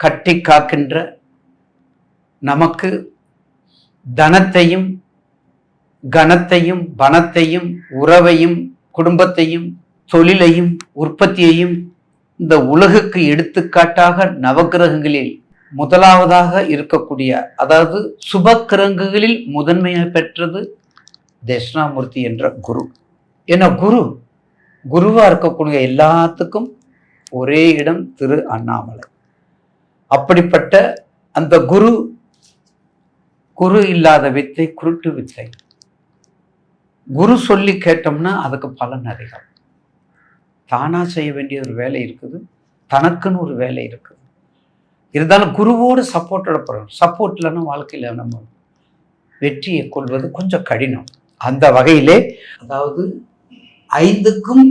கட்டி காக்கின்ற நமக்கு தனத்தையும் கனத்தையும் பணத்தையும் உறவையும் குடும்பத்தையும் தொழிலையும் உற்பத்தியையும் இந்த உலகுக்கு எடுத்துக்காட்டாக நவக்கிரகங்களில் முதலாவதாக இருக்கக்கூடிய அதாவது சுபக்கிரங்குகளில் முதன்மையாக பெற்றது தட்சிணாமூர்த்தி என்ற குரு. ஏன்னா குரு குருவாக இருக்கக்கூடிய எல்லாத்துக்கும் ஒரே இடம் திரு அண்ணாமலை. அப்படிப்பட்ட அந்த குரு குரு இல்லாத வித்தை குருட்டு வித்தை. குரு சொல்லி கேட்டோம்னா அதுக்கு பலன் அதிகம். தானாக செய்ய வேண்டிய ஒரு வேலை இருக்குது. தனக்குன்னு ஒரு வேலை இருக்குது. இருந்தாலும் குருவோடு சப்போர்ட்டோட போகிறோம் சப்போர்ட் இல்லைன்னா வாழ்க்கையில் நம்ம வெற்றியை கொள்வது கொஞ்சம் கடினம். அந்த வகையிலே அதாவது ஐந்துக்கும்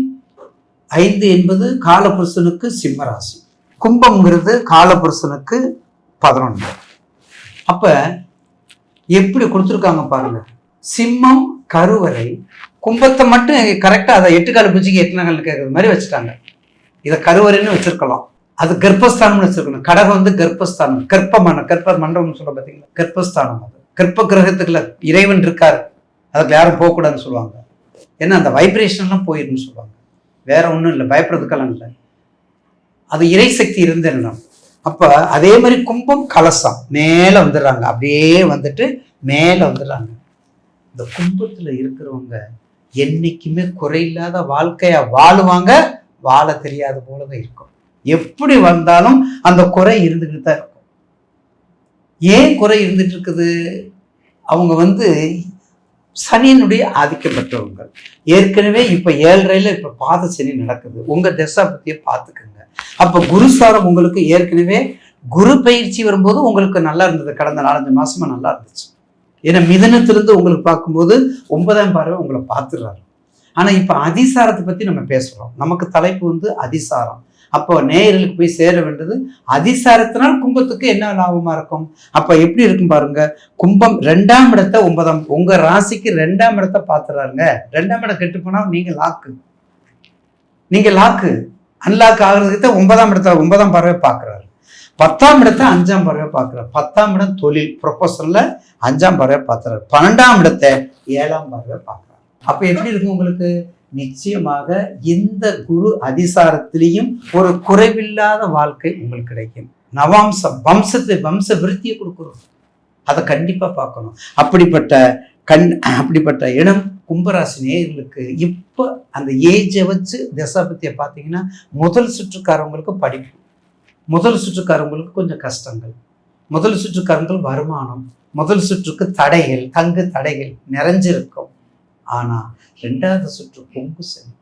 ஐந்து என்பது காலபுருஷனுக்கு சிம்மராசி. கும்பம்ங்கிறது காலபுருஷனுக்கு பதினொன்று. அப்ப எப்படி கொடுத்துருக்காங்க பாருங்க. சிம்மம் கருவறை கும்பத்தை மட்டும் கரெக்டாக அதை எட்டு கால பூஜைக்கு எட்டு நகல் கேட்குற மாதிரி வச்சுட்டாங்க. இதை கருவறைன்னு வச்சிருக்கலாம். அது கர்ப்பஸ்தானம்னு வச்சிருக்கணும். கடகம் வந்து கர்ப்பஸ்தானம். கர்ப்பமான கர்ப்ப மண்டபம்னு சொல்ல பார்த்தீங்களா? கர்ப்பஸ்தானம் அது. கர்ப்ப கிரகத்துக்குள்ள இறைவன் இருக்கார். அதுக்கு யாரும் போகக்கூடாதுன்னு சொல்லுவாங்க. ஏன்னா அந்த வைப்ரேஷன்லாம் போயிருன்னு சொல்லுவாங்க. வேற ஒன்றும் இல்லை. பயப்படுறதுக்கெல்லாம் இல்லை. அது இறை சக்தி இருந்த இடம் அப்போ அதே மாதிரி கும்பம் கலசம். மேலே வந்துடுறாங்க. அப்படியே வந்துட்டு மேலே வந்துடுறாங்க. இந்த கும்பத்தில் இருக்கிறவங்க என்றைக்குமே குறையில்லாத வாழ்க்கையாக வாழுவாங்க? வாழ தெரியாத போலதான் இருக்கும். எப்படி வந்தாலும் அந்த குறை இருந்துக்கிட்டு தான் இருக்கும். ஏன் குறை இருந்துட்டு இருக்குது? அவங்க வந்து சனியினுடைய ஆதிக்கம் பெற்றவங்க ஏற்கனவே இப்ப ஏழரையில இப்ப பாத சனி நடக்குது. உங்க தசா பத்திய பார்த்துக்குங்க அப்ப குருசாரம் உங்களுக்கு ஏற்கனவே குரு பயிற்சி வரும்போது உங்களுக்கு நல்லா இருந்தது. கடந்த நாலஞ்சு மாசமா நல்லா இருந்துச்சு. ஏன்னா மிதனத்திலிருந்து உங்களுக்கு பார்க்கும்போது ஒன்பதாம் பார்வை உங்களை பார்த்துடுறாரு. ஆனா இப்ப அதிசாரத்தை பத்தி நம்ம பேசுறோம். நமக்கு தலைப்பு வந்து அதிசாரம். அப்போ நேயர்களுக்கு போய் சேர வேண்டியது அதிசாரத்தினால் கும்பத்துக்கு என்ன லாபமா இருக்கும்? அப்ப எப்படி இருக்கும் பாருங்க கும்பம் ரெண்டாம் இடத்தை ஒன்பதாம் உங்க ராசிக்கு ரெண்டாம் இடத்தை பார்த்துறாருங்க. ரெண்டாம் இடம் கெட்டு போனா நீங்க லாக்கு நீங்க லாக்கு அன்லாக் ஆகுறதுக்கு தான் ஒன்பதாம் இடத்த ஒன்பதாம் பறவை பார்க்குறாரு. பத்தாம் இடத்தை அஞ்சாம் பறவை பார்க்குறாரு. பத்தாம் இடம் தொழில் ப்ரொஃபஷனில் அஞ்சாம் பறவை பார்த்துறாரு பன்னெண்டாம் இடத்தை ஏழாம் பறவை பார்க்குறாரு. அப்போ எப்படி இருக்கும் உங்களுக்கு? நிச்சயமாக இந்த குரு அதிசாரத்திலையும் ஒரு குறைவில்லாத வாழ்க்கை உங்களுக்கு கிடைக்கும். நவாம்சம் வம்சத்தை வம்ச விருத்தியை கொடுக்குறோம் அதை கண்டிப்பாக பார்க்கணும். அப்படிப்பட்ட கண் அப்படிப்பட்ட இடம் கும்பராசி நேயர்களுக்கு இப்போ அந்த ஏஜை வச்சு தசாபத்தியை பார்த்தீங்கன்னா முதல் சுற்றுக்காரவங்களுக்கு படிப்பு முதல் சுற்றுக்காரவங்களுக்கு கொஞ்சம் கஷ்டங்கள் முதல் சுற்றுக்காரங்கள் வருமானம் முதல் சுற்றுக்கு தடைகள் தங்கு தடைகள் நிறைஞ்சிருக்கும். ஆனால் ரெண்டாவது சுற்று கொங்கு சனி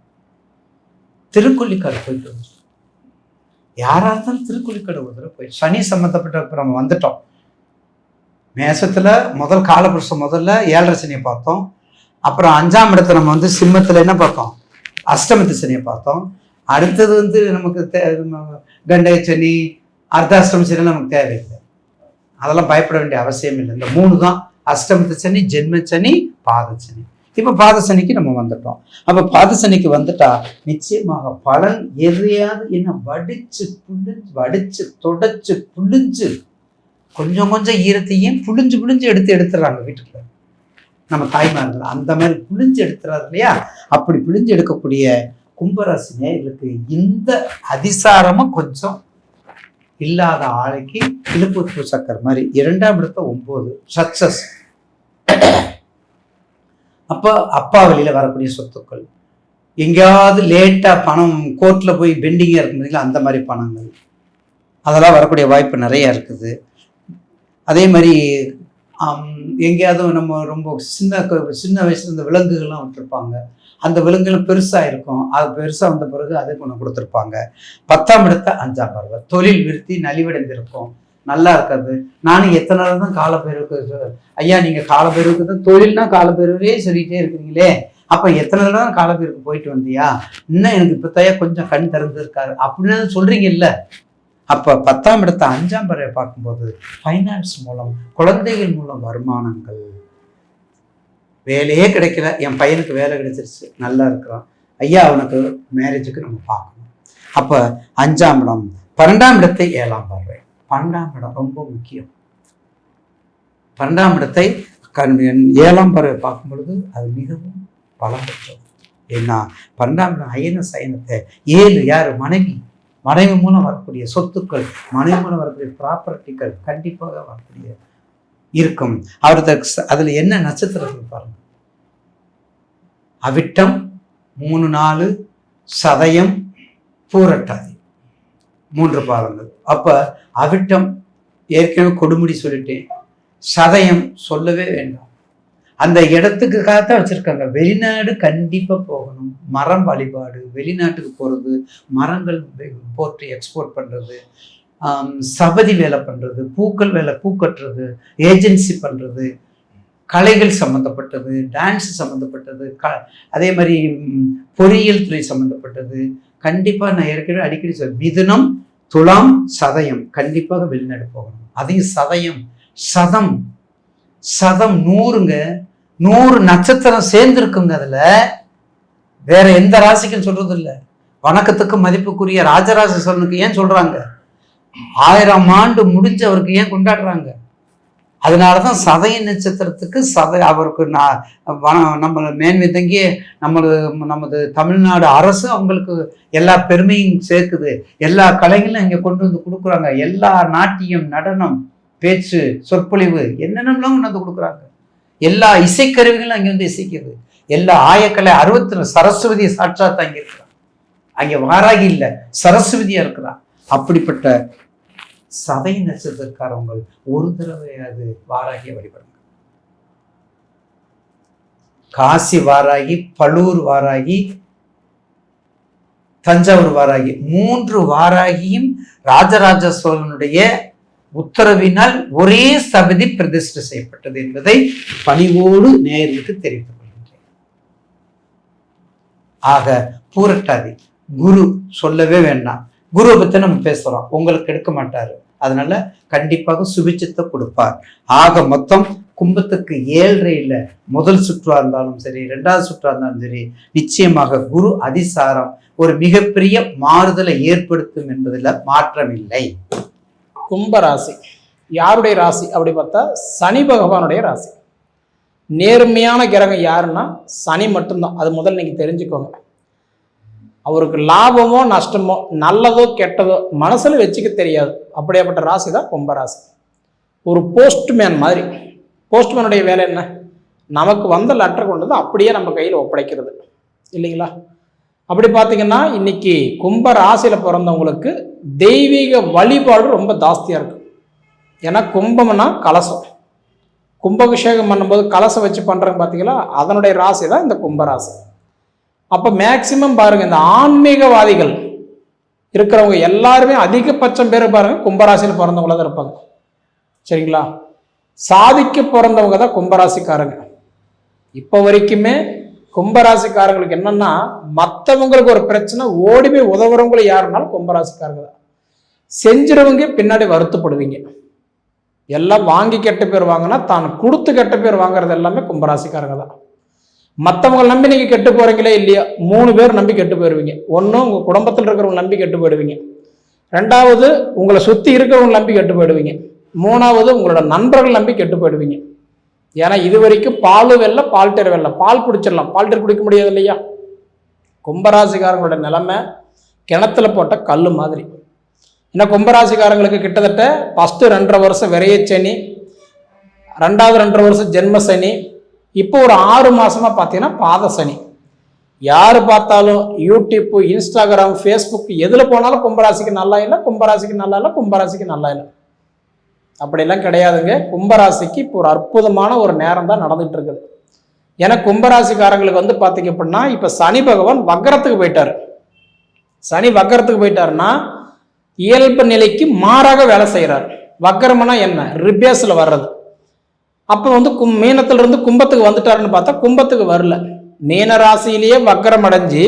திருக்கொல்லிக்காடு போயிட்டு வந்து யாராக இருந்தாலும் திருக்கொல்லிக்காடு ஒரு தடவை போய் சனி சம்மந்தப்பட்ட இப்போ நம்ம வந்துட்டோம். மேசத்தில் முதல் காலபுருஷம் முதல்ல ஏழரை சனியை பார்த்தோம். அப்புறம் அஞ்சாம் இடத்துல நம்ம வந்து சிம்மத்தில் என்ன பார்த்தோம்? அஷ்டமத்து சனியை பார்த்தோம். அடுத்தது வந்து நமக்கு தே கண்டக சனி அர்த்தாஷ்டம சனி நமக்கு தேவையில்லை. அதெல்லாம் பயப்பட வேண்டிய அவசியம் இல்லை இந்த மூணு தான் அஷ்டமத்து சனி ஜென்ம சனி பாத சனி இப்போ பாதசனிக்கு நம்ம வந்துட்டோம். அப்போ பாதசனிக்கு வந்துட்டா நிச்சயமாக பலன் எதையாவது என்ன வடிச்சு புழிஞ்சு வடிச்சு தொடச்சு புழிஞ்சு கொஞ்சம் கொஞ்சம் ஈரத்தையும் புழிஞ்சு புழிஞ்சு எடுத்து எடுத்துடுறாங்க வீட்டுக்குள்ள. நம்ம தாய்மார்கள் அந்த மாதிரி புழிஞ்சு எடுத்துறாரு இல்லையா? அப்படி புழிஞ்சு எடுக்கக்கூடிய கும்பராசி நேர்களுக்கு இந்த அதிசாரமும் கொஞ்சம் இல்லாத ஆளைக்கு இழுப்பு சக்கர் மாதிரி இரண்டாம் இடத்த ஒம்பது சக்சஸ். அப்போ அப்பா வழியில் வரக்கூடிய சொத்துக்கள். எங்கேயாவது லேட்டாக பணம் கோர்ட்டில் போய் பெண்டிங்காக இருக்கும் பார்த்தீங்களா அந்த மாதிரி பணங்கள். அதெல்லாம் வரக்கூடிய வாய்ப்பு நிறைய இருக்குது. அதே மாதிரி எங்கேயாவது நம்ம ரொம்ப சின்ன சின்ன வயசுல இந்த விலங்குகள்லாம் விட்டுருப்பாங்க அந்த விலங்குகள் பெருசாக இருக்கும். அது பெருசாக வந்த பிறகு அதை கொண்டு கொடுத்துருப்பாங்க. பத்தாம் இடத்த அஞ்சாம் பருவம். தொழில் விருத்தி நலிவடைந்திருக்கும். நல்லா இருக்காது. நானும் எத்தனை நாள் தான் காலப்பேருக்கு ஐயா நீங்கள் காலப்பேருக்கு தான் தொழில்னா காலப்பேருவே சொல்லிகிட்டே இருக்கிறீங்களே. அப்போ எத்தனை தடவை தான் காலப்பேருக்கு போயிட்டு வந்தியா? இன்னும் எனக்கு இப்பத்தையா கொஞ்சம் கண் திறந்துருக்காரு. அப்படின்னு சொல்கிறீங்க இல்லை அப்போ பத்தாம் இடத்த அஞ்சாம் பறவை பார்க்கும்போது ஃபைனான்ஸ் மூலம் குழந்தைகள் மூலம் வருமானங்கள். வேலையே கிடைக்கல. என் பையனுக்கு வேலை கிடைச்சிருச்சு. நல்லா இருக்கிறான். ஐயா அவனுக்கு மேரேஜுக்கு நம்ம பார்க்கணும். அப்போ அஞ்சாம் இடம் பன்னெண்டாம் இடத்தை ஏழாம் பார்வை பன்னெண்டாம் இடம் ரொம்ப முக்கியம். பன்னெண்டாம் இடத்தை ஏழாம் பறவை பார்க்கும் பொழுது அது மிகவும் பலம் பெற்றது. ஏன்னா பன்னெண்டாம் இடம் அயன சயனத்தை ஏழு யார் மனைவி மனைவி மூலம் வரக்கூடிய சொத்துக்கள் மனைவி மூலம் வரக்கூடிய ப்ராப்பர்ட்டிகள் கண்டிப்பாக வரக்கூடிய இருக்கும். அவருக்கு அதில் என்ன நட்சத்திரங்கள் பாருங்கள் அவிட்டம் மூணு நாலு சதயம் பூரட்டாதி. மூன்று பாதங்கள் அப்போ அவிட்டம் ஏற்கனவே கொடுமுடி சொல்லிட்டேன். சதயம் சொல்லவே வேண்டாம். அந்த இடத்துக்காகத்தான் வச்சுருக்காங்க. வெளிநாடு கண்டிப்பாக போகணும். மரம் வழிபாடு வெளிநாட்டுக்கு போகிறது மரங்கள் வெ- போட்டு எக்ஸ்போர்ட் பண்ணுறது சபதி வேலை பண்ணுறது பூக்கள் வேலை பூ கட்டுறது ஏஜென்சி பண்ணுறது கலைகள் சம்மந்தப்பட்டது டான்ஸ் சம்மந்தப்பட்டது க அதே மாதிரி பொறியியல் துறை சம்மந்தப்பட்டது கண்டிப்பாக நான் ஏற்கனவே அடிக்கடி சொல் மிதுனம் துலாம் சதயம். கண்டிப்பாக வெளிநாடு போகணும். அதையும் சதயம் சதம். சதம் நூறுங்க. நூறு நட்சத்திரம் சேர்ந்துருக்குங்க அதில். வேற எந்த ராசிக்கும் சொல்றது இல்லை வணக்கத்துக்கு மதிப்புக்குரிய ராஜராஜ சோழனுக்கு ஏன் சொல்றாங்க? ஆயிரம் ஆண்டு முடிஞ்சவருக்கு ஏன் கொண்டாடுறாங்க? அதனால தான் சதய நட்சத்திரத்துக்கு சத அவருக்கு நான் வன- நம்ம மேன்மை தங்கிய நமது நமது தமிழ்நாடு அரசு அவங்களுக்கு எல்லா பெருமையும் சேர்க்குது. எல்லா கலைகளும் இங்கே கொண்டு வந்து கொடுக்குறாங்க. எல்லா நாட்டியம் நடனம் பேச்சு சொற்பொழிவு என்னென்னலாம் கொண்டு வந்து கொடுக்குறாங்க. எல்லா இசைக்கருவிகளும் அங்கே வந்து இசைக்குது. எல்லா ஆயக்கலை அறுபத்தி சரஸ்வதி சாட்சாத் அங்கே இருக்கிறான். அங்கே வாராகி இல்லை சரஸ்வதியாக இருக்கிறான். அப்படிப்பட்ட சதை நட்சத்திரக்காரவங்க ஒரு தடவையாவது வாராகிய வழிபடுங்க. காசி வாராகி பழூர் வாராகி தஞ்சாவூர் வாராகி மூன்று வாராகியும் ராஜராஜ சோழனுடைய உத்தரவினால் ஒரே சபதி பிரதிஷ்டை செய்யப்பட்டது என்பதை பணிவோடு நேயர்களுக்கு தெரிவித்துக் கொள்கின்றேன். ஆக பூரட்டாதி குரு சொல்லவே வேண்டாம். குருவை பற்றி நம்ம பேசுகிறோம் உங்களுக்கு எடுக்க மாட்டார். அதனால கண்டிப்பாக சுபிச்சத்தை கொடுப்பார். ஆக மொத்தம் கும்பத்துக்கு ஏழ்றையில முதல் சுற்றா இருந்தாலும் சரி ரெண்டாவது சுற்றா இருந்தாலும் சரி நிச்சயமாக குரு அதிசாரம் ஒரு மிகப்பெரிய மாறுதலை ஏற்படுத்தும் என்பதில் மாற்றமில்லை கும்ப ராசி. யாருடைய ராசி அப்படி பார்த்தா சனி பகவானுடைய ராசி. நேர்மையான கிரகம் யாருன்னா சனி மட்டும்தான். அது முதல் நீங்கள் தெரிஞ்சுக்கோங்க. அவருக்கு லாபமோ நஷ்டமோ நல்லதோ கெட்டதோ மனசில் வச்சுக்க தெரியாது. அப்படியாப்பட்ட ராசி தான் கும்ப ராசி. ஒரு போஸ்ட்மேன் மாதிரி. போஸ்ட்மேனுடைய வேலை என்ன? நமக்கு வந்த லெட்டர் கொண்டு வந்து அப்படியே நம்ம கையில் ஒப்படைக்கிறது. இல்லைங்களா? அப்படி பார்த்தீங்கன்னா இன்னைக்கு கும்ப ராசியில் பிறந்தவங்களுக்கு தெய்வீக வழிபாடு ரொம்ப ஜாஸ்தியாக இருக்கும் ஏன்னா கும்பம்னா கலசம். கும்பாபிஷேகம் பண்ணும்போது கலசம் வச்சு பண்ணுறாங்க பார்த்தீங்களா அதனுடைய ராசி தான் இந்த கும்பராசி அப்போ மேக்சிமம் பாருங்க இந்த ஆன்மீகவாதிகள் இருக்கிறவங்க எல்லாருமே அதிகபட்சம் பேர் பாருங்க கும்பராசியில் பிறந்தவங்கள தான் இருப்பாங்க. சரிங்களா? சாதிக்க பிறந்தவங்க தான் கும்பராசிக்காரங்க. இப்போ வரைக்குமே கும்பராசிக்காரங்களுக்கு என்னன்னா மற்றவங்களுக்கு ஒரு பிரச்சனை ஓடி போய் உதவுறவங்களை யாருனாலும் கும்பராசிக்காரங்க தான். செஞ்சிடவங்க பின்னாடி வருத்தப்படுவீங்க. எல்லாம் வாங்கி கெட்ட பேர் வாங்கினா தான் கொடுத்து கெட்ட பேர் வாங்குறது எல்லாமே கும்பராசிக்காரங்க தான். மற்றவங்களை நம்பி நீங்கள் கெட்டு போகிறீங்களே இல்லையா? மூணு பேர் நம்பி கெட்டு போயிடுவீங்க ஒன்று உங்கள் குடும்பத்தில் இருக்கிறவங்க நம்பி கெட்டு போயிடுவீங்க. ரெண்டாவது உங்களை சுற்றி இருக்கிறவங்க நம்பி கெட்டு போயிடுவீங்க. மூணாவது உங்களோட நண்பர்கள் நம்பி கெட்டு போயிடுவீங்க. ஏன்னா இது வரைக்கும் பால் வெல்ல பால்டர் வெல்ல பால் குடிச்சிடலாம். பால்டர் குடிக்க முடியாது இல்லையா? கும்பராசிக்காரங்களோட நிலைமை கிணத்துல போட்ட கல் மாதிரி. ஏன்னா கும்பராசிக்காரங்களுக்கு கிட்டத்தட்ட ஃபஸ்ட்டு ரெண்டரை வருஷம் விரையச்சனி ரெண்டாவது ரெண்டரை வருஷம் ஜென்ம சனி இப்போ ஒரு ஆறு மாசமா பார்த்தீங்கன்னா பாத சனி. யார் பார்த்தாலும் யூடியூப் இன்ஸ்டாகிராம் ஃபேஸ்புக் எதில் போனாலும் கும்பராசிக்கு நல்லா இல்லை கும்பராசிக்கு நல்லா இல்லை கும்பராசிக்கு நல்லா இல்லை. அப்படிலாம் கிடையாதுங்க. கும்பராசிக்கு இப்போ ஒரு அற்புதமான ஒரு நேரம் தான் நடந்துட்டு இருக்குது ஏன்னா கும்பராசிக்காரங்களுக்கு வந்து பார்த்தீங்க அப்படின்னா இப்போ சனி பகவான் வக்கரத்துக்கு போயிட்டார். சனி வக்கரத்துக்கு போயிட்டாருன்னா இயல்பு நிலைக்கு மாறாக வேலை செய்கிறார் வக்கரம்னா என்ன? ரிபேஸில் வர்றது. அப்போ வந்து கும் மீனத்திலிருந்து கும்பத்துக்கு வந்துட்டாருன்னு பார்த்தா கும்பத்துக்கு வரல. மீன ராசியிலேயே வக்கரம் அடைஞ்சு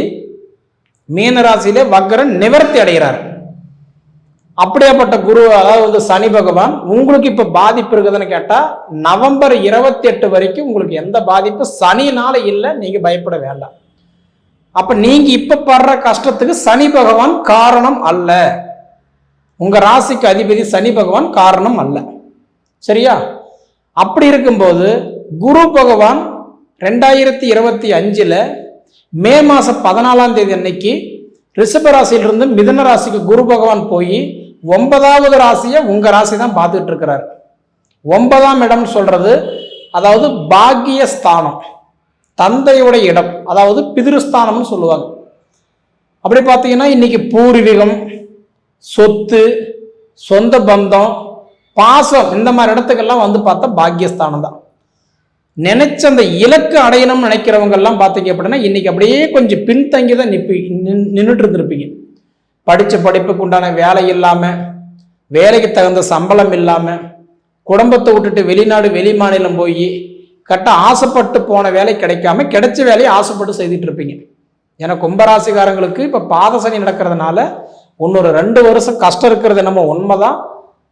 மீன ராசியிலே வக்கரம் நிவர்த்தி அடைகிறார். அப்படியாப்பட்ட குரு அதாவது வந்து சனி பகவான் உங்களுக்கு இப்போ பாதிப்பு இருக்குதுன்னு கேட்டால் நவம்பர் இருபத்தி எட்டு வரைக்கும் உங்களுக்கு எந்த பாதிப்பும் சனினால இல்லை நீங்கள் பயப்பட வேண்டாம். அப்போ நீங்கள் இப்போ படுற கஷ்டத்துக்கு சனி பகவான் காரணம் அல்ல. உங்கள் ராசிக்கு அதிபதி சனி பகவான் காரணம் அல்ல. சரியா? அப்படி இருக்கும்போது குரு பகவான் ரெண்டாயிரத்தி இருபத்தி அஞ்சில் மே மாதம் பதினாலாம் தேதி அன்னைக்கு ரிஷபராசியிலிருந்து ராசியிலிருந்து ராசிக்கு குரு பகவான் போய் ஒன்பதாவது ராசியை உங்கள் ராசி தான் பார்த்துட்டு இருக்கிறார் ஒன்பதாம் இடம்னு சொல்கிறது அதாவது பாக்கிய ஸ்தானம் தந்தையுடைய இடம் அதாவது பிதிருஸ்தானம்னு சொல்லுவாங்க. அப்படி பார்த்தீங்கன்னா இன்னைக்கு பூர்வீகம் சொத்து சொந்த பந்தம் பாசம் இந்த மாதிரி இடத்துக்கெல்லாம் வந்து பார்த்தா பாக்கியஸ்தானம் தான். நினைச்ச அந்த இலக்கு அடையணும்னு நினைக்கிறவங்க எல்லாம் பார்த்தீங்க அப்படின்னா இன்னைக்கு அப்படியே கொஞ்சம் பின்தங்கி தான் நிப்பி நின்றுட்டு இருந்திருப்பீங்க. படித்த படிப்புக்கு உண்டான வேலை இல்லாமல் வேலைக்கு தகுந்த சம்பளம் இல்லாமல் குடும்பத்தை விட்டுட்டு வெளிநாடு வெளி மாநிலம் போய் கட்ட ஆசைப்பட்டு போன வேலை கிடைக்காம கிடைச்ச வேலையை ஆசைப்பட்டு செய்துட்டு இருப்பீங்க. ஏன்னா கும்பராசிக்காரங்களுக்கு இப்போ பாதசனி நடக்கிறதுனால இன்னொரு ரெண்டு வருஷம் கஷ்டம் இருக்கிறது என்னமோ உண்மைதான்.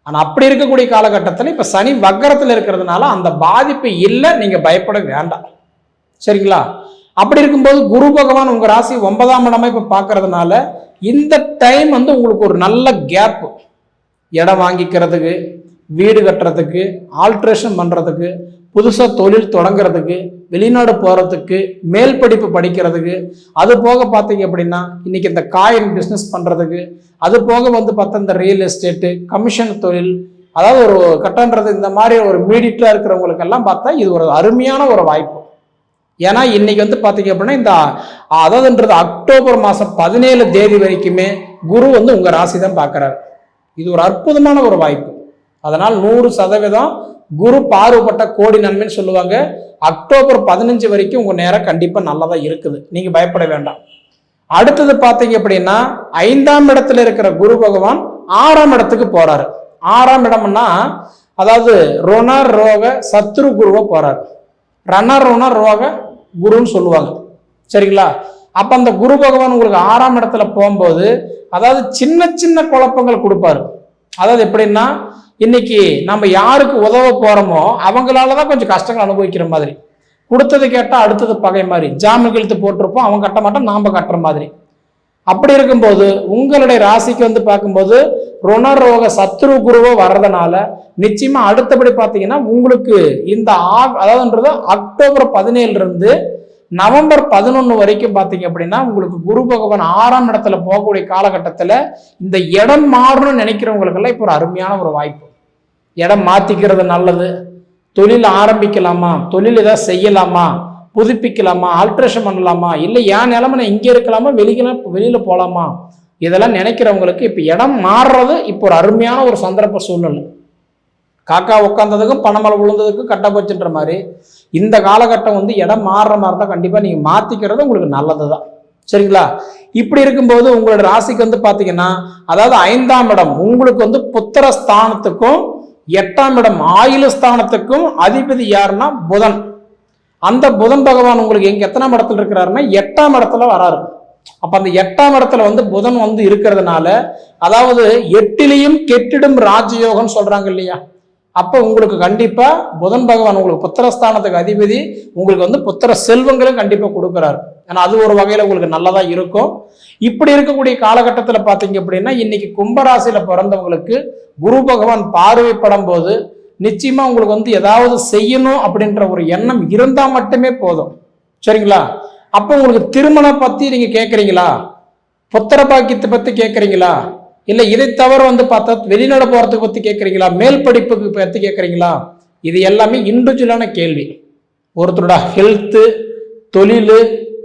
ஆனால் அப்படி இருக்கக்கூடிய காலகட்டத்தில் இப்போ சனி வக்கரத்தில் இருக்கிறதுனால அந்த பாதிப்பு இல்லை நீங்கள் பயப்பட வேண்டாம். சரிங்களா? அப்படி இருக்கும்போது குரு பகவான் உங்கள் ராசி ஒன்பதாம் இடமா இப்போ பார்க்கறதுனால இந்த டைம் வந்து உங்களுக்கு ஒரு நல்ல கேப் இடம் வாங்கிக்கிறதுக்கு வீடு கட்டுறதுக்கு ஆல்ட்ரேஷன் பண்ணுறதுக்கு புதுசாக தொழில் தொடங்குறதுக்கு வெளிநாடு போகிறதுக்கு மேல் படிப்பு படிக்கிறதுக்கு அது போக பார்த்தீங்க அப்படின்னா இன்னைக்கு இந்த காயின் பிஸ்னஸ் பண்ணுறதுக்கு அது போக வந்து பார்த்தா இந்த ரியல் எஸ்டேட்டு கமிஷன் தொழில் அதாவது ஒரு கட்டன்றது இந்த மாதிரி ஒரு மீடியட்டாக இருக்கிறவங்களுக்கெல்லாம் பார்த்தா இது ஒரு அருமையான ஒரு வாய்ப்பு. ஏன்னா இன்னைக்கு வந்து பார்த்தீங்க அப்படின்னா இந்த அதாவதுன்றது அக்டோபர் மாதம் பதினேழு தேதி வரைக்குமே குரு வந்து உங்கள் ராசி தான் பார்க்குறாரு. இது ஒரு அற்புதமான ஒரு வாய்ப்பு. அதனால் நூறு சதவீதம் குரு பார்வப்பட்ட கோடி நன்மைன்னு சொல்லுவாங்க. அக்டோபர் பதினஞ்சு வரைக்கும் உங்கள் நேரம் கண்டிப்பாக நல்லதாக இருக்குது. நீங்கள் பயப்பட வேண்டாம். அடுத்தது பார்த்தீங்க அப்படின்னா ஐந்தாம் இடத்துல இருக்கிற குரு பகவான் ஆறாம் இடத்துக்கு போறாரு. ஆறாம் இடம்னா அதாவது ருண ரோக சத்ரு குருவை போறாரு. ரண ரொணர் ரோக குருன்னு சொல்லுவாங்க. சரிங்களா? அப்ப அந்த குரு பகவான் உங்களுக்கு ஆறாம் இடத்துல போகும்போது அதாவது சின்ன சின்ன குழப்பங்கள் கொடுப்பாரு. அதாவது எப்படின்னா இன்னைக்கு நம்ம யாருக்கு உதவ போகிறோமோ அவங்களால தான் கொஞ்சம் கஷ்டங்கள் அனுபவிக்கிற மாதிரி. கொடுத்தது கேட்டால் அடுத்தது பகை மாதிரி. ஜாமீன் கழுத்து போட்டிருப்போம் அவன் கட்ட மாட்டோம் நாம் கட்டுற மாதிரி. அப்படி இருக்கும்போது உங்களுடைய ராசிக்கு வந்து பார்க்கும்போது ருணரோக சத்ரு குருவோ வர்றதுனால நிச்சயமா அடுத்தபடி பார்த்தீங்கன்னா உங்களுக்கு இந்த ஆ அதாவதுன்றது அக்டோபர் பதினேழுல இருந்து நவம்பர் பதினொன்று வரைக்கும் பார்த்தீங்க அப்படின்னா உங்களுக்கு குரு பகவான் ஆறாம் இடத்துல போகக்கூடிய காலகட்டத்தில் இந்த இடம் மாறணும்னு நினைக்கிறவங்களுக்கெல்லாம் இப்போ ஒரு அருமையான ஒரு வாய்ப்பு. இடம் மாற்றிக்கிறது நல்லது. தொழில் ஆரம்பிக்கலாமா? தொழில் ஏதாவது செய்யலாமா? புதுப்பிக்கலாமா? ஆல்ட்ரேஷன் பண்ணலாமா? இல்லை என் நிலமை நான் இங்கே இருக்கலாமா? வெளியில வெளியில் போகலாமா இதெல்லாம் நினைக்கிறவங்களுக்கு இப்போ இடம் மாறுறது இப்போ ஒரு அருமையான ஒரு சந்தர்ப்ப சூழ்நிலை. காக்கா உட்காந்ததுக்கும் பணமலை விழுந்ததுக்கும் கட்ட போச்சுன்ற மாதிரி இந்த காலகட்டம் வந்து இடம் மாறுற மாதிரி தான் கண்டிப்பாக நீங்கள் மாற்றிக்கிறது உங்களுக்கு நல்லது தான் சரிங்களா? இப்படி இருக்கும்போது உங்களோட ராசிக்கு வந்து பார்த்தீங்கன்னா அதாவது ஐந்தாம் இடம் உங்களுக்கு வந்து புத்திர ஸ்தானத்துக்கும் எட்டாம் இடம் ஆயுள ஸ்தானத்துக்கும் அதிபதி யாருன்னா புதன். அந்த புதன் பகவான் உங்களுக்கு எங்க எத்தனாம் இடத்துல இருக்கிறாருன்னா எட்டாம் இடத்துல வராரு. அப்ப அந்த எட்டாம் இடத்துல வந்து புதன் வந்து இருக்கிறதுனால அதாவது எட்டிலையும் கெட்டிடும் ராஜயோகம் சொல்றாங்க இல்லையா? அப்போ உங்களுக்கு கண்டிப்பாக புதன் பகவான் உங்களுக்கு புத்திரஸ்தானத்துக்கு அதிபதி உங்களுக்கு வந்து புத்திர செல்வங்களும் கண்டிப்பாக கொடுக்குறாரு. ஏன்னா அது ஒரு வகையில் உங்களுக்கு நல்லதாக இருக்கும். இப்படி இருக்கக்கூடிய காலகட்டத்தில் பார்த்தீங்க அப்படின்னா இன்னைக்கு கும்பராசியில் பிறந்தவங்களுக்கு குரு பகவான் பார்வைப்படும் போது நிச்சயமாக உங்களுக்கு வந்து ஏதாவது செய்யணும் அப்படின்ற ஒரு எண்ணம் இருந்தால் மட்டுமே போதும். சரிங்களா? அப்போ உங்களுக்கு திருமணம் பற்றி நீங்கள் கேட்குறீங்களா புத்திர பாக்கியத்தை பற்றி கேட்குறீங்களா இல்லை இதை தவிர வந்து பார்த்தா வெளிநாடு போகிறதுக்கு பற்றி கேட்குறீங்களா? மேல் படிப்புக்கு பற்றி கேட்குறீங்களா? இது எல்லாமே இண்டிவிஜுவலான கேள்வி. ஒருத்தரோட ஹெல்த்து தொழில்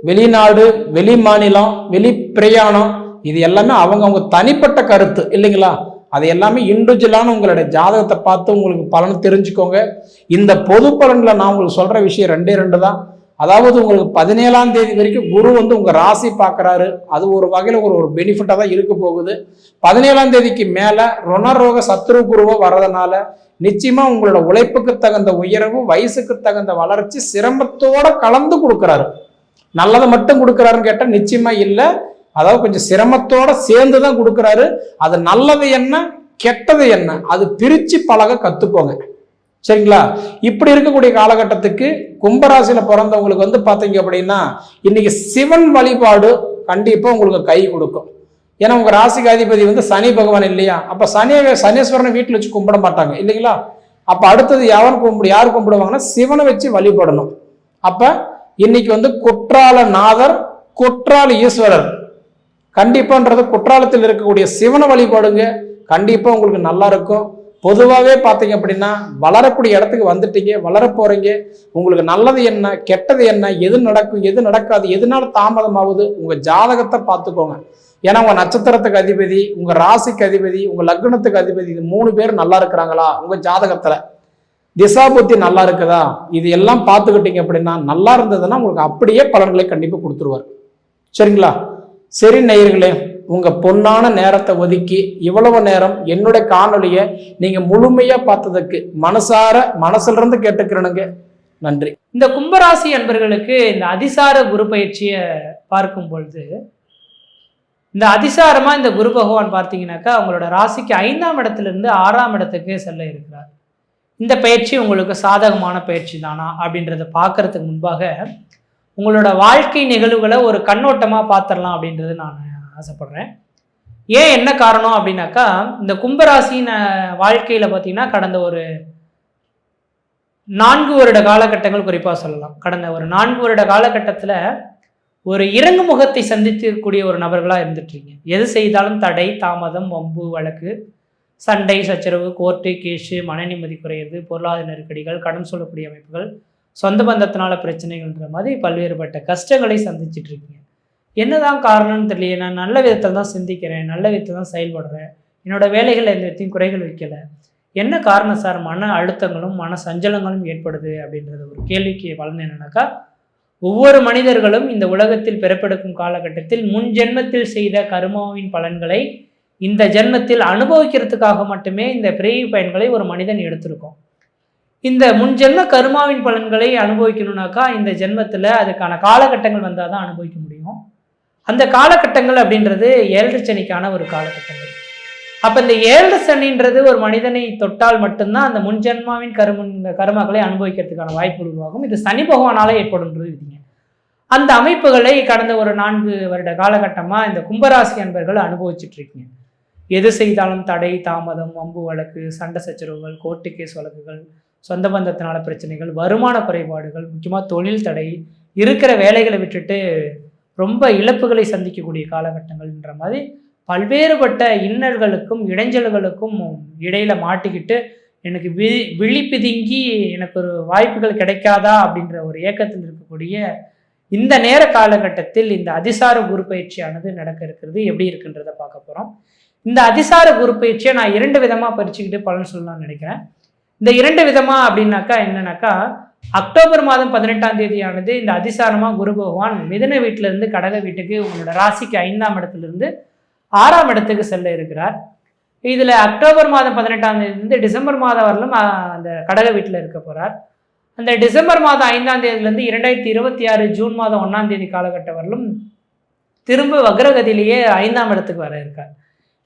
வெளிநாடு வெளி மாநிலம் வெளி பிரயாணம் இது எல்லாமே அவங்கவுங்க தனிப்பட்ட கருத்து இல்லைங்களா? அது எல்லாமே இண்டிவிஜுவலான உங்களுடைய ஜாதகத்தை பார்த்து உங்களுக்கு பலன் தெரிஞ்சுக்கோங்க. இந்த பொது பலனில் நான் உங்களுக்கு சொல்கிற விஷயம் ரெண்டே ரெண்டு தான். அதாவது உங்களுக்கு பதினேழாம் தேதி வரைக்கும் குரு வந்து உங்கள் ராசி பார்க்கறாரு. அது ஒரு வகையில் ஒரு ஒரு பெனிஃபிட்டாக தான் இருக்க போகுது. பதினேழாம் தேதிக்கு மேலே ருணரோக சத்ரு குருவோ வர்றதுனால நிச்சயமாக உங்களோட உழைப்புக்கு தகுந்த உயர்வு வயசுக்கு தகுந்த வளர்ச்சி சிரமத்தோட கலந்து கொடுக்குறாரு. நல்லதை மட்டும் கொடுக்குறாருன்னு கேட்டால் நிச்சயமாக இல்லை. அதாவது கொஞ்சம் சிரமத்தோட சேர்ந்து தான் கொடுக்குறாரு. அது நல்லது என்ன கெட்டது என்ன அது பிரித்து பழக கற்றுக்கோங்க சரிங்களா? இப்படி இருக்கக்கூடிய காலகட்டத்துக்கு கும்பராசியில் பிறந்தவங்களுக்கு வந்து பார்த்தீங்க அப்படின்னா இன்னைக்கு சிவன் வழிபாடு கண்டிப்பாக உங்களுக்கு கை கொடுக்கும். ஏன்னா உங்கள் ராசிக்கு அதிபதி வந்து சனி பகவான் இல்லையா? அப்போ சனி சனீஸ்வரனை வீட்டில் வச்சு கும்பிட மாட்டாங்க இல்லைங்களா? அப்போ அடுத்தது எவன் கும்பிடு யார் கும்பிடுவாங்கன்னா சிவனை வச்சு வழிபடணும். அப்போ இன்னைக்கு வந்து குற்றால நாதர் குற்றால ஈஸ்வரர். கண்டிப்பான்றது குற்றாலத்தில் இருக்கக்கூடிய சிவனை வழிபாடுங்க. கண்டிப்பாக உங்களுக்கு நல்லா இருக்கும். பொதுவாகவே பார்த்தீங்க அப்படின்னா வளரக்கூடிய இடத்துக்கு வந்துட்டீங்க வளர உங்களுக்கு நல்லது என்ன கெட்டது என்ன எது நடக்கும் எது நடக்காது எதனால தாமதமாகுது உங்கள் ஜாதகத்தை பார்த்துக்கோங்க. ஏன்னா உங்கள் நட்சத்திரத்துக்கு அதிபதி உங்கள் ராசிக்கு அதிபதி உங்கள் லக்னத்துக்கு அதிபதி இது மூணு பேர் நல்லா இருக்கிறாங்களா உங்கள் ஜாதகத்தில்? திசா புத்தி நல்லா இருக்குதா? இது எல்லாம் பார்த்துக்கிட்டீங்க அப்படின்னா நல்லா இருந்ததுன்னா உங்களுக்கு அப்படியே பலன்களை கண்டிப்பாக கொடுத்துருவார். சரிங்களா? சரி நேயர்களே உங்கள் பொன்னான நேரத்தை ஒதுக்கி இவ்வளவு நேரம் என்னுடைய காணொலியை நீங்க முழுமையாக பார்த்ததுக்கு மனசார மனசுல இருந்து கேட்டுக்கிறனுங்க. நன்றி. இந்த கும்பராசி அன்பர்களுக்கு இந்த அதிசார குரு பயிற்சியை பார்க்கும் பொழுது இந்த அதிசாரமா இந்த குரு பகவான் பார்த்தீங்கன்னாக்கா அவங்களோட ராசிக்கு ஐந்தாம் இடத்துல இருந்து ஆறாம் இடத்துக்கு செல்ல இருக்கிறார். இந்த பயிற்சி உங்களுக்கு சாதகமான பயிற்சி தானா அப்படின்றத பார்க்கறதுக்கு முன்பாக உங்களோட வாழ்க்கை நிகழ்வுகளை ஒரு கண்ணோட்டமாக பார்த்துடலாம் அப்படின்றது நான் ஆசைப்படுறேன். ஏன் என்ன காரணம் அப்படின்னாக்கா இந்த கும்பராசின வாழ்க்கையில் பார்த்தீங்கன்னா கடந்த ஒரு நான்கு வருட காலகட்டங்கள் குறிப்பாக சொல்லலாம். கடந்த ஒரு நான்கு வருட காலகட்டத்தில் ஒரு இறங்கு முகத்தை சந்தித்திருக்கக்கூடிய ஒரு நபர்களாக இருந்துட்டுருங்க எது செய்தாலும் தடை தாமதம் வம்பு வழக்கு சண்டை சச்சரவு கோர்ட்டு கேஷு மன நிம்மதி குறையிறது பொருளாதார நெருக்கடிகள் கடன் சொல்லக்கூடிய அமைப்புகள் சொந்த பந்தத்தினால பிரச்சனைகள்ன்ற மாதிரி பல்வேறுபட்ட கஷ்டங்களை சந்திச்சிட்டு இருக்கீங்க. என்னதான் காரணம்னு தெரியல நான் நல்ல விதத்தில் தான் சிந்திக்கிறேன் நல்ல விதத்தில் தான் செயல்படுறேன். என்னோட வேலைகள் எந்த விதத்தையும் குறைகள் வைக்கல. என்ன காரணம் சார்? மன அழுத்தங்களும் மன சஞ்சலங்களும் ஏற்படுது அப்படின்றது ஒரு கேள்விக்கு வளர்ந்து என்னன்னாக்கா ஒவ்வொரு மனிதர்களும் இந்த உலகத்தில் பிறப்பெடுக்கும் காலகட்டத்தில் முன் ஜென்மத்தில் செய்த கருமாவின் பலன்களை இந்த ஜென்மத்தில் அனுபவிக்கிறதுக்காக மட்டுமே இந்த பிறவி பயன்களை ஒரு மனிதன் எடுத்திருக்கோம். இந்த முன்ஜென்ம கருமாவின் பலன்களை அனுபவிக்கணும்னாக்கா இந்த ஜென்மத்தில் அதுக்கான காலகட்டங்கள் வந்தால் தான் அனுபவிக்க முடியும். அந்த காலகட்டங்கள் அப்படின்றது ஏழு சனிக்கான ஒரு காலகட்டங்கள். அப்போ இந்த ஏழு சனின்றது ஒரு மனிதனை தொட்டால் மட்டும்தான் அந்த முன்ஜென்மாவின் கருமன் கருமாக்களை அனுபவிக்கிறதுக்கான வாய்ப்பு உருவாகும். இது சனி பகவானால ஏற்படும் விதிங்க. அந்த அமைப்புகளை கடந்த ஒரு நான்கு வருட காலகட்டமாக இந்த கும்பராசி அன்பர்கள் அனுபவிச்சுட்டு இருக்கீங்க எது செய்தாலும் தடை தாமதம் வம்பு வழக்கு சண்டை சச்சரவுகள் கோர்ட்டு கேஸ் வழக்குகள் சொந்த பந்தத்தினால பிரச்சனைகள் வருமான குறைபாடுகள் முக்கியமாக தொழில் தடை இருக்கிற வேலைகளை விட்டுட்டு ரொம்ப இழப்புகளை சந்திக்கக்கூடிய காலகட்டங்கள்ன்ற மாதிரி பல்வேறுபட்ட இன்னல்களுக்கும் இடைஞ்சல்களுக்கும் இடையில மாட்டிக்கிட்டு எனக்கு வி விழி பிதுங்கி எனக்கு ஒரு வாய்ப்புகள் கிடைக்காதா அப்படின்ற ஒரு ஏக்கத்தில் இருக்கக்கூடிய இந்த நேர காலகட்டத்தில் இந்த அதிசார குரு பயிற்சியானது நடக்க இருக்கிறது. எப்படி இருக்குன்றத பார்க்க போகிறோம் இந்த அதிசார குரு பயிற்சியை நான் இரண்டு விதமாக பறிச்சுக்கிட்டு பலன் சொல்லலாம்னு நினைக்கிறேன். இந்த இரண்டு விதமாக அப்படின்னாக்கா என்னன்னாக்கா அக்டோபர் மாதம் பதினெட்டாம் தேதியானது இந்த அதிசாரமாக குரு பகவான் மிதன வீட்டிலிருந்து கடக வீட்டுக்கு உங்களோட ராசிக்கு ஐந்தாம் இடத்துலேருந்து ஆறாம் இடத்துக்கு செல்ல இருக்கிறார். இதில் அக்டோபர் மாதம் பதினெட்டாம் தேதியிலேருந்து டிசம்பர் மாதம் வரலும் அந்த கடக வீட்டில் இருக்க போகிறார் அந்த டிசம்பர் மாதம் ஐந்தாம் தேதியிலேருந்து இரண்டாயிரத்தி இருபத்தி ஆறு ஜூன் மாதம் ஒன்றாம் தேதி காலகட்டம் வரலும் திரும்ப வக்ரகதியிலேயே ஐந்தாம் இடத்துக்கு வர இருக்கார்.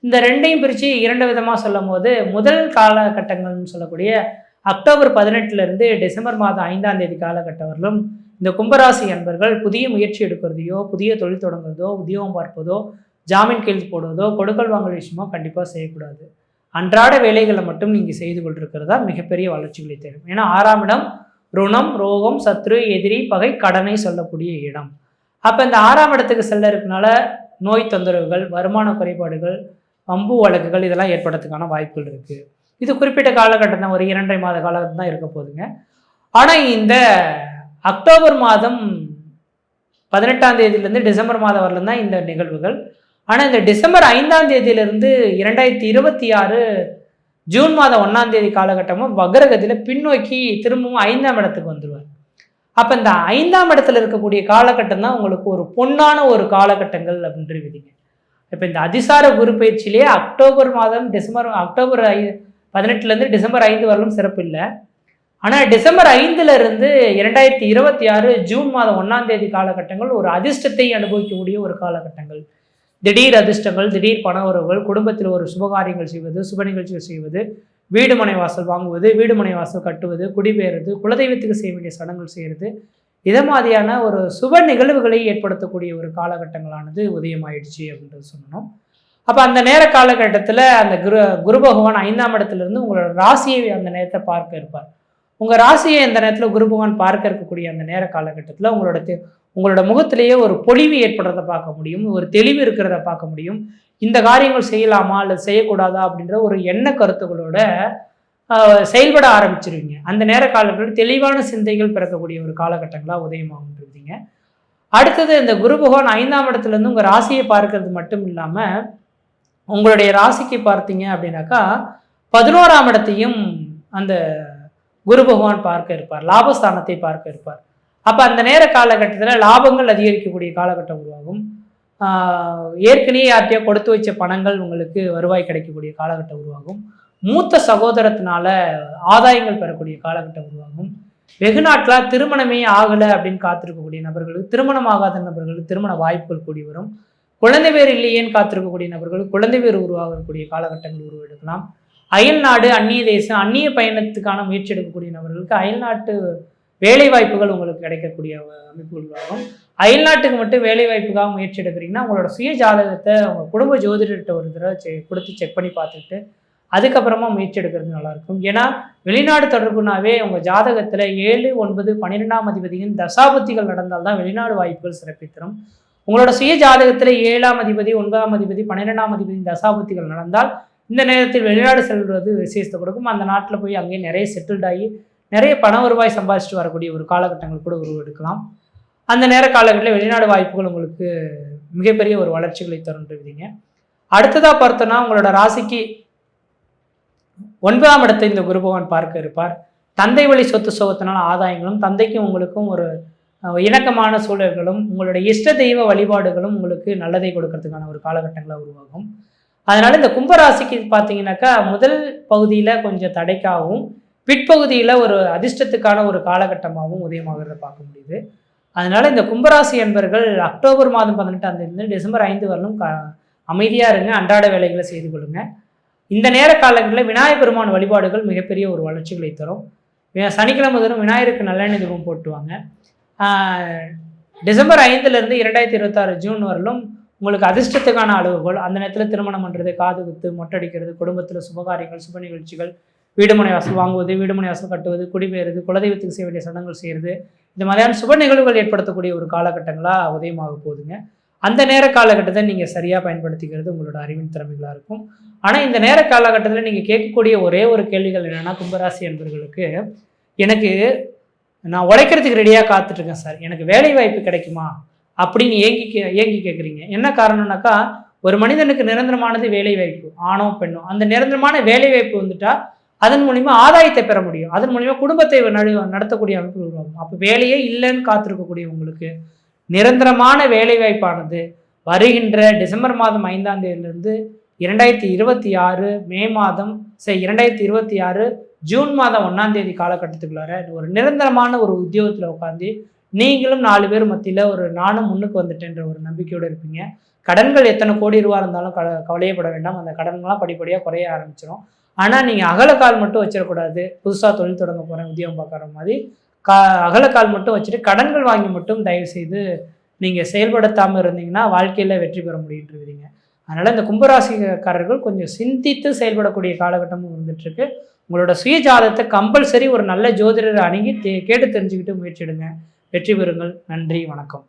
இந்த ரெண்டையும் பிரித்து இரண்டு விதமாக சொல்லும் போது முதல் காலகட்டங்கள்னு சொல்லக்கூடிய அக்டோபர் பதினெட்டுலேருந்து டிசம்பர் மாதம் ஐந்தாம் தேதி காலகட்டம் இந்த கும்பராசி அன்பர்கள் புதிய முயற்சி எடுக்கிறதையோ புதிய தொழில் தொடங்குறதோ உத்தியோகம் பார்ப்பதோ ஜாமீன் கையெழுத்து போடுவதோ கொடுக்கல் வாங்கல் விஷயமோ கண்டிப்பாக செய்யக்கூடாது. அன்றாட வேலைகளை மட்டும் நீங்கள் செய்து கொண்டிருக்கிறதா மிகப்பெரிய வளர்ச்சிகளை தரும் ஏன்னா ஆறாம் இடம் ருணம் ரோகம் சத்ரு எதிரி பகை கடனை சொல்லக்கூடிய இடம். அப்போ இந்த ஆறாம் இடத்துக்கு செல்ல இருக்கனால நோய் தொந்தரவுகள் வருமான குறைபாடுகள் அம்பு வழக்குகள் இதெல்லாம் ஏற்படுறதுக்கான வாய்ப்புகள் இருக்குது இது குறிப்பிட்ட காலகட்டம் தான் ஒரு இரண்டரை மாத காலகட்டம் தான் இருக்க போகுதுங்க. ஆனால் இந்த அக்டோபர் மாதம் பதினெட்டாம் தேதியிலேருந்து டிசம்பர் மாதம் வரலும் தான் இந்த நிகழ்வுகள். ஆனால் இந்த டிசம்பர் ஐந்தாம் தேதியிலிருந்து இரண்டாயிரத்தி இருபத்தி ஆறு ஜூன் மாதம் ஒன்றாம் தேதி காலகட்டமும் வக்ரகத்தில் பின்னோக்கி திரும்பவும் ஐந்தாம் இடத்துக்கு வந்துடுவார் அப்போ இந்த ஐந்தாம் இடத்துல இருக்கக்கூடிய காலகட்டம் தான் உங்களுக்கு ஒரு பொன்னான ஒரு காலகட்டங்கள் அப்படின்ற விதிங்க. இப்போ இந்த அதிசார குரு பயிற்சியிலேயே அக்டோபர் மாதம் டிசம்பர் அக்டோபர் ஐ பதினெட்டுலேருந்து டிசம்பர் ஐந்து வரலும் சிறப்பு இல்லை. ஆனால் டிசம்பர் ஐந்துலேருந்து இரண்டாயிரத்தி இருபத்தி ஆறு ஜூன் மாதம் ஒன்றாம் தேதி காலகட்டங்கள் ஒரு அதிர்ஷ்டத்தை அனுபவிக்கக்கூடிய ஒரு காலகட்டங்கள். திடீர் அதிர்ஷ்டங்கள் திடீர் பண உறவுகள் குடும்பத்தில் ஒரு சுபகாரியங்கள் செய்வது சுப நிகழ்ச்சிகள் செய்வது வீடு மனை வாசல் வாங்குவது வீடு மனை வாசல் கட்டுவது குடிபெயர்றது குலதெய்வத்துக்கு செய்ய வேண்டிய சடங்குகள் செய்கிறது இதை மாதிரியான ஒரு சுப நிகழ்வுகளை ஏற்படுத்தக்கூடிய ஒரு காலகட்டங்களானது உதயமாயிடுச்சு அப்படின்றது சொல்லணும். அப்போ அந்த நேர காலகட்டத்தில் அந்த குரு குரு பகவான் ஐந்தாம் இடத்துலேருந்து உங்களோட ராசியை அந்த நேரத்தை பார்க்க இருப்பார். உங்கள் ராசியை அந்த நேரத்தில் குரு பகவான் பார்க்க இருக்கக்கூடிய அந்த நேர காலகட்டத்தில் உங்களோட உங்களோட முகத்திலேயே ஒரு பொலிவு ஏற்படுறத பார்க்க முடியும் ஒரு தெளிவு இருக்கிறத பார்க்க முடியும். இந்த காரியங்கள் செய்யலாமா அல்லது செய்யக்கூடாதா அப்படின்ற ஒரு எண்ண கருத்துக்களோட செயல்பட ஆரம்பிச்சிருவீங்க. அந்த நேர காலங்களில் தெளிவான சிந்தைகள் பிறக்கக்கூடிய ஒரு காலகட்டங்களாக உதயமாகும் இருந்தீங்க அடுத்தது இந்த குரு பகவான் ஐந்தாம் இடத்துலேருந்து உங்கள் ராசியை பார்க்கறது மட்டும் இல்லாமல் உங்களுடைய ராசிக்கு பார்த்தீங்க அப்படின்னாக்கா பதினோராம் இடத்தையும் அந்த குரு பகவான் பார்க்க இருப்பார் லாபஸ்தானத்தை பார்க்க இருப்பார். அப்போ அந்த நேர காலகட்டத்தில் லாபங்கள் அதிகரிக்கக்கூடிய காலகட்டம் உருவாகும். ஏற்கனவே யார்கிட்டயோ கொடுத்து வச்ச பணங்கள் உங்களுக்கு வருவாய் கிடைக்கக்கூடிய காலகட்டம் உருவாகும். மூத்த சகோதரத்தினால ஆதாயங்கள் பெறக்கூடிய காலகட்டம் உருவாகும். வெகு நாட்களாக திருமணமே ஆகலை அப்படின்னு காத்திருக்கக்கூடிய நபர்களுக்கு திருமணம் ஆகாத நபர்களுக்கு திருமண வாய்ப்புகள் கூடி வரும். குழந்தை பேர் இல்லையேன்னு காத்திருக்கக்கூடிய நபர்கள் குழந்தை பேர் உருவாகக்கூடிய காலகட்டங்கள் உருவெடுக்கலாம். அயல் நாடு அந்நிய தேசம் அந்நிய பயணத்துக்கான முயற்சி எடுக்கக்கூடிய நபர்களுக்கு அயல் நாட்டு வேலை வாய்ப்புகள் உங்களுக்கு கிடைக்கக்கூடிய அமைப்புகள் உருவாகும் அயல் நாட்டுக்கு மட்டும் வேலை வாய்ப்புக்காக முயற்சி எடுக்கிறீங்கன்னா உங்களோட சுய ஜாதகத்தை அவங்க குடும்ப ஜோதிடர்கிட்ட ஒரு தடவை செ- கொடுத்து செக் பண்ணி பார்த்துட்டு அதுக்கப்புறமா முயற்சி எடுக்கிறது நல்லாயிருக்கும். ஏன்னா வெளிநாடு தொடர்புனாவே உங்கள் ஜாதகத்தில் ஏழு ஒன்பது பன்னிரெண்டாம் அதிபதியின் தசாபத்திகள் நடந்தால் தான் வெளிநாடு வாய்ப்புகள் சிறப்பித்தரும் உங்களோட சுய ஜாதகத்தில் ஏழாம் அதிபதி ஒன்பதாம் அதிபதி பன்னிரெண்டாம் அதிபதி தசாபத்திகள் நடந்தால் இந்த நேரத்தில் வெளிநாடு செல்வது விசேஷத்தை கொடுக்கும். அந்த நாட்டில் போய் அங்கேயே நிறைய செட்டில்ட் ஆகி நிறைய பண வருவாய் சம்பாதிச்சுட்டு வரக்கூடிய ஒரு காலகட்டங்கள் கூட உருவெடுக்கலாம். அந்த நேர காலகட்டத்தில் வெளிநாடு வாய்ப்புகள் உங்களுக்கு மிகப்பெரிய ஒரு வளர்ச்சிகளை தருன்றீங்க. அடுத்ததாக பார்த்தோன்னா உங்களோட ராசிக்கு ஒன்பதாம் இடத்தை இந்த குரு பகவான் பார்க்க இருப்பார். தந்தை வழி சொத்து சோகத்தினால் ஆதாயங்களும் தந்தைக்கும் உங்களுக்கும் ஒரு இணக்கமான சூழல்களும் உங்களுடைய இஷ்ட தெய்வ வழிபாடுகளும் உங்களுக்கு நல்லதை கொடுக்கறதுக்கான ஒரு காலகட்டங்களாக உருவாகும். அதனால் இந்த கும்பராசிக்கு பார்த்தீங்கன்னாக்கா முதல் பகுதியில் கொஞ்சம் தடைக்காகவும் பிற்பகுதியில் ஒரு அதிர்ஷ்டத்துக்கான ஒரு காலகட்டமாகவும் உதயமாகிறத பார்க்க முடியுது. அதனால் இந்த கும்பராசி என்பர்கள் அக்டோபர் மாதம் பதினெட்டாம் தேதி டிசம்பர் ஐந்து வரலும் க அமைதியாக இருங்க அன்றாட வேலைகளை செய்து கொள்ளுங்க. இந்த நேர காலங்களில் விநாயகர் பெருமான் வழிபாடுகள் மிகப்பெரிய ஒரு வளர்ச்சிகளை தரும். சனிக்கிழமை தரும் விநாயகருக்கு நல்லெண்ணெய் தீபம் போட்டுவாங்க. டிசம்பர் ஐந்துலேருந்து இரண்டாயிரத்தி இருபத்தாறு ஜூன் வரலும் உங்களுக்கு அதிர்ஷ்டத்துக்கான அளவுகோல் அந்த நேரத்தில் திருமணம் பண்ணுறது காது குத்து மொட்டடிக்கிறது குடும்பத்தில் சுபகாரியங்கள் சுப நிகழ்ச்சிகள் வீடுமனை வாசல் வாங்குவது வீடுமனை வாசல் கட்டுவது குடிபெயர்றது குலதெய்வத்துக்கு செய்ய வேண்டிய சடங்குகள் செய்கிறது இந்த மாதிரியான சுப நிகழ்வுகள் ஏற்படுத்தக்கூடிய ஒரு காலகட்டங்களாக உதயமாக போகுதுங்க. அந்த நேர காலகட்டத்தை நீங்கள் சரியாக பயன்படுத்திக்கிறது உங்களோட அறிவின் திறமைகளாக இருக்கும். ஆனால் இந்த நேர காலகட்டத்தில் நீங்கள் கேட்கக்கூடிய ஒரே ஒரு கேள்விகள் என்னென்னா கும்பராசி என்பவர்களுக்கு எனக்கு நான் உழைக்கிறதுக்கு ரெடியாக காத்துட்ருக்கேன் சார் எனக்கு வேலை வாய்ப்பு கிடைக்குமா? அப்படின்னு ஏங்கி கே ஏங்கி கேட்குறீங்க என்ன காரணம்னாக்கா ஒரு மனிதனுக்கு நிரந்தரமானது வேலை வாய்ப்பு ஆணோ பெண்ணோ. அந்த நிரந்தரமான வேலை வாய்ப்பு வந்துட்டா அதன் மூலிமா ஆதாயத்தை பெற முடியும். அதன் மூலிமா குடும்பத்தை நடு நடத்தக்கூடிய அமைப்பு உருவாகும். அப்போ வேலையே இல்லைன்னு காத்திருக்கக்கூடிய உங்களுக்கு நிரந்தரமான வேலை வாய்ப்பானது வருகின்ற டிசம்பர் மாதம் ஐந்தாம் தேதியிலிருந்து இரண்டாயிரத்தி இருபத்தி ஆறு மே மாதம் சரி இரண்டாயிரத்தி இருபத்தி ஆறு ஜூன் மாதம் ஒன்றாம் தேதி காலகட்டத்துக்குள்ளார ஒரு நிரந்தரமான ஒரு உத்தியோகத்தில் உட்காந்து நீங்களும் நாலு பேர் மத்தியில் ஒரு நானும் முன்னுக்கு வந்துட்டேன்ற ஒரு நம்பிக்கையோடு இருப்பீங்க. கடன்கள் எத்தனை கோடி ரூபா இருந்தாலும் க கவலையப்பட வேண்டாம். அந்த கடன்கள்லாம் படிப்படியாக குறைய ஆரம்பிச்சிடும் ஆனால் நீங்கள் அகலக்கால் மட்டும் வச்சிடக்கூடாது. புதுசாக தொழில் தொடங்க போகிறேன் உத்தியோகம் பார்க்குற மாதிரி. கா அகலக்கால் மட்டும் வச்சுட்டு கடன்கள் வாங்கி மட்டும் தயவு செய்து நீங்கள் செயல்படுத்தாமல் இருந்தீங்கன்னா வாழ்க்கையில் வெற்றி பெற முடியுன்றீங்க அதனால் இந்த கும்பராசிக்காரர்கள் கொஞ்சம் சிந்தித்து செயல்படக்கூடிய காலகட்டமும் வந்துட்டுருக்கு உங்களோட சுயஜாதத்தை கம்பல்சரி ஒரு நல்ல ஜோதிடரை அணுகி தே- கேட்டு தெரிஞ்சுக்கிட்டு முயற்சிடுங்க வெற்றி பெறுங்கள். நன்றி. வணக்கம்.